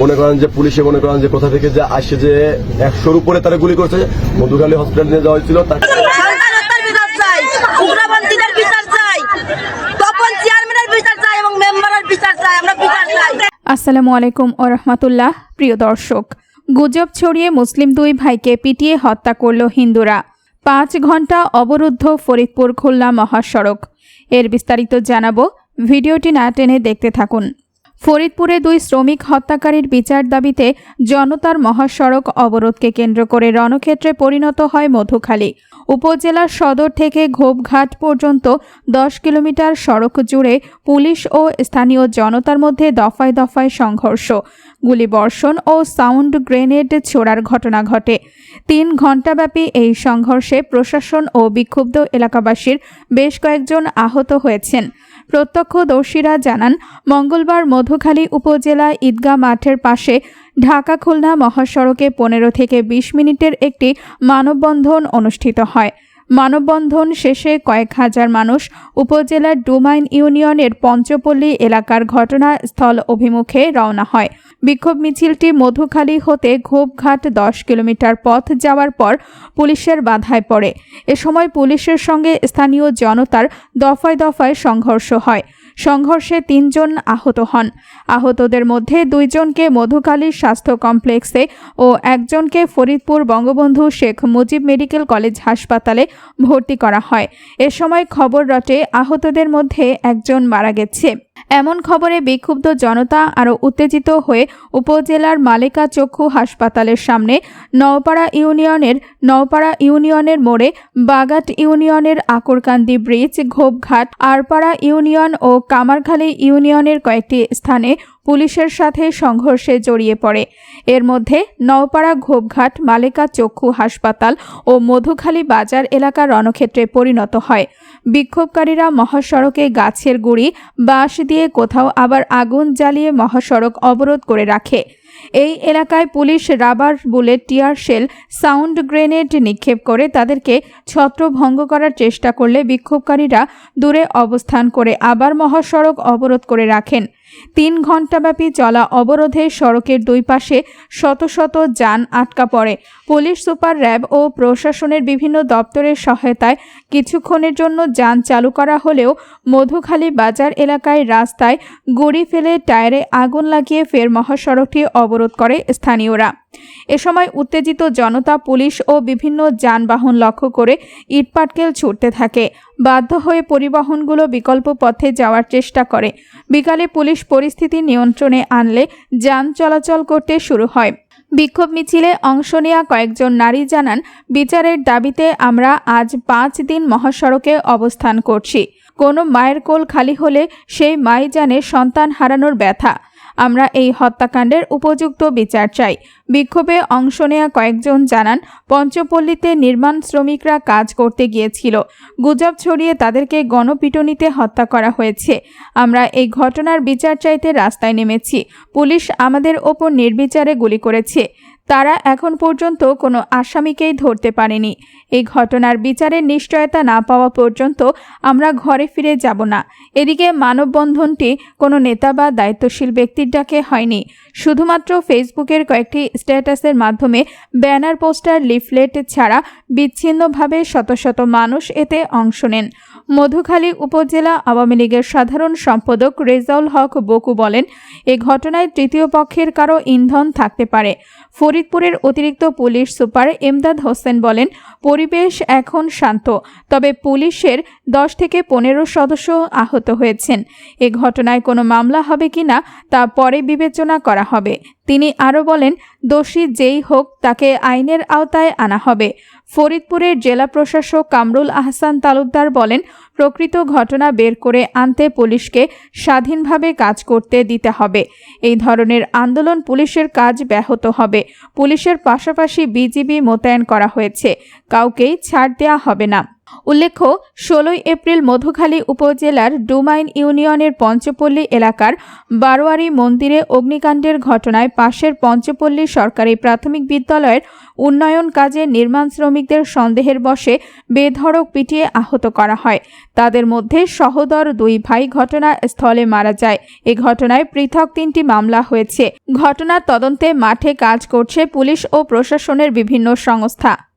মনে করেন যে পুলিশে মনে করেন যে কোথা থেকে যে আসে যে একশোর উপরে তারা গুলি করছে মধুখালী হসপিটাল নিয়ে যাওয়া হয়েছিল তাকে সন্তান হত্যার বিচার চাই উগ্রপন্থীদের বিচার চাই তপন চেয়ারম্যানের বিচার চাই এবং মেম্বারের বিচার চাই আমরা বিচার চাই। আসসালামু আলাইকুম ও রহমতুল্লাহ প্রিয় দর্শক। গুজব ছড়িয়ে মুসলিম দুই ভাইকে পিটিয়ে হত্যা করল হিন্দুরা। পাঁচ ঘণ্টা অবরুদ্ধ ফরিদপুর খুলনা মহাসড়ক। এর বিস্তারিত জানাব ভিডিওটি না টেনে দেখতে থাকুন। ফরিদপুরে দুই শ্রমিক হত্যাকারীর বিচার দাবিতে জনতার মহাসড়ক অবরোধকে কেন্দ্র করে রণক্ষেত্রে পরিণত হয় মধুখালী। উপজেলার সদর থেকে ঘোপঘাট পর্যন্ত দশ কিলোমিটার সড়ক জুড়ে পুলিশ ও স্থানীয় জনতার মধ্যে দফায় দফায় সংঘর্ষ। গুলিবর্ষণ ও সাউন্ড গ্রেনেড ছোড়ার ঘটনা ঘটে। তিন ঘণ্টাব্যাপী এই সংঘর্ষে প্রশাসন ও বিক্ষুব্ধ এলাকাবাসীর বেশ কয়েকজন আহত হয়েছেন। প্রত্যক্ষদর্শীরা জানান, মঙ্গলবার মধুখালী উপজেলা ঈদগাহ মাঠের পাশে ঢাকা খুলনা মহাসড়কে পনেরো থেকে বিশ মিনিটের একটি মানববন্ধন অনুষ্ঠিত হয়। মানববন্ধন শেষে কয়েক হাজার মানুষ উপজেলার ডুমাইন ইউনিয়নের পঞ্চপল্লী এলাকার ঘটনাস্থল অভিমুখে রওনা হয়। বিক্ষোভ মিছিলটি মধুখালী হতে ঘোপঘাট দশ কিলোমিটার পথ যাওয়ার পর পুলিশের বাধায় পড়ে। এ সময় পুলিশের সঙ্গে স্থানীয় জনতার দফায় দফায় সংঘর্ষ হয়। সংঘর্ষে তিনজন আহত হন। আহতদের মধ্যে দুইজনকে মধুখালী স্বাস্থ্য কমপ্লেক্সে ও একজনকে ফরিদপুর বঙ্গবন্ধু শেখ মুজিব মেডিকেল কলেজ হাসপাতালে ভর্তি করা হয়। এ সময় খবর রটে আহতদের মধ্যে একজন মারা গেছে। এমন খবরে বিক্ষুব্ধ জনতা আরও উত্তেজিত হয়ে উপজেলার মালিকা চক্ষু হাসপাতালের সামনে নওপাড়া ইউনিয়নের নওপাড়া ইউনিয়নের মোড়ে বাগাট ইউনিয়নের আকরকান্দি ব্রিজ, ঘোপঘাট, আরপাড়া ইউনিয়ন ও কামারখালী ইউনিয়নের কয়েকটি স্থানে পুলিশের সাথে সংঘর্ষে জড়িয়ে পড়ে। এর মধ্যে নওপাড়া ঘোপঘাট, মালেকা চক্ষু হাসপাতাল ও মধুখালী বাজার এলাকা রণক্ষেত্রে পরিণত হয়। বিক্ষোভকারীরা মহাসড়কে গাছের গুড়ি, বাঁশ দিয়ে কোথাও আবার আগুন জ্বালিয়ে মহাসড়ক অবরোধ করে রাখে। এই এলাকায় police rubber bullet, tear shell, sound grenade নিক্ষেপ করে তাদেরকে ছত্রভঙ্গ করার চেষ্টা করলে বিক্ষোভকারীরা দূরে অবস্থান করে আবার মহাসড়ক অবরোধ করে রাখেন। তিন ঘণ্টাব্যাপী চলা অবরোধে সড়কের দুই পাশে শত শত যান আটকা পড়ে। পুলিশ, সুপার র্যাব ও প্রশাসনের বিভিন্ন দপ্তরের সহায়তায় কিছুক্ষণের জন্য যান চালু করা হলেও মধুখালী বাজার এলাকায় রাস্তায় গুড়ি ফেলে টায়ারে আগুন লাগিয়ে ফের মহাসড়কটি অবরোধ করে স্থানীয়রা। এ সময় উত্তেজিত জনতা, পুলিশ ও বিভিন্ন যানবাহন লক্ষ্য করে ইটপাটকেল ছুটতে থাকে। বাধ্য হয়ে পরিবহনগুলো বিকল্প পথে যাওয়ার চেষ্টা করে। বিকালে পুলিশ পরিস্থিতি নিয়ন্ত্রণে আনলে যান চলাচল করতে শুরু হয়। বিক্ষোভ মিছিলে অংশ নেওয়া কয়েকজন নারী জানান, বিচারের দাবিতে আমরা আজ পাঁচ দিন মহাসড়কে অবস্থান করছি। কোনো মায়ের কোল খালি হলে সেই মাই জানে সন্তান হারানোর ব্যথা। আমরা এই হত্যাকাণ্ডের উপযুক্ত বিচার চাই। বিক্ষোভে অংশ নেয়া কয়েকজন জানান, পঞ্চপল্লীতে নির্মাণ শ্রমিকরা কাজ করতে গিয়েছিল। গুজব ছড়িয়ে তাদেরকে গণপিটনিতে হত্যা করা হয়েছে। আমরা এই ঘটনার বিচার চাইতে রাস্তায় নেমেছি। পুলিশ আমাদের ওপর নির্বিচারে গুলি করেছে। তারা এখন পর্যন্ত কোনো আসামিকেই ধরতে পারেনি। এই ঘটনার বিচারের নিশ্চয়তা না পাওয়া পর্যন্ত আমরা ঘরে ফিরে যাব না। এদিকে মানববন্ধনটি কোনো নেতা বা দায়িত্বশীল ব্যক্তির ডাকে হয়নি। শুধুমাত্র ফেসবুকের কয়েকটি স্ট্যাটাসের মাধ্যমে ব্যানার, পোস্টার, লিফলেট ছাড়া বিচ্ছিন্নভাবে শত শত মানুষ এতে অংশ নেন। মধুখালী উপজেলা আওয়ামী লীগের সাধারণ সম্পাদক রেজাউল হক বকু বলেন, এ ঘটনায় তৃতীয় পক্ষের কারও ইন্ধন থাকতে পারে। ফরিদপুরের অতিরিক্ত পুলিশ সুপার এমদাদ হোসেন বলেন, পরিবেশ এখন শান্ত, তবে পুলিশের দশ থেকে পনেরো সদস্য আহত হয়েছেন। এ ঘটনায় কোনো মামলা হবে কিনা তা পরে বিবেচনা করা হবে। তিনি আরও বলেন, দোষী যেই হোক, তাকে আইনের আওতায় আনা হবে। ফরিদপুরের জেলা প্রশাসক কামরুল আহসান তালুকদার বলেন, প্রকৃত ঘটনা বের করে আনতে পুলিশকে স্বাধীনভাবে কাজ করতে দিতে হবে। এই ধরনের আন্দোলন পুলিশের কাজ ব্যাহত হবে। পুলিশের পাশাপাশি বিজিবি মোতায়েন করা হয়েছে। কাউকেই ছাড় দেওয়া হবে না। উল্লেখ্য, ষোলোই এপ্রিল মধুখালী উপজেলার ডুমাইন ইউনিয়নের পঞ্চপল্লী এলাকার বারোয়ারি মন্দিরে অগ্নিকাণ্ডের ঘটনায় পাশের পঞ্চপল্লী সরকারি প্রাথমিক বিদ্যালয়ের উন্নয়ন কাজে নির্মাণ শ্রমিকদের সন্দেহের বশে বেধড়ক পিটিয়ে আহত করা হয়। তাদের মধ্যে সহোদর দুই ভাই ঘটনাস্থলে মারা যায়। এ ঘটনায় পৃথক তিনটি মামলা হয়েছে। ঘটনার তদন্তে মাঠে কাজ করছে পুলিশ ও প্রশাসনের বিভিন্ন সংস্থা।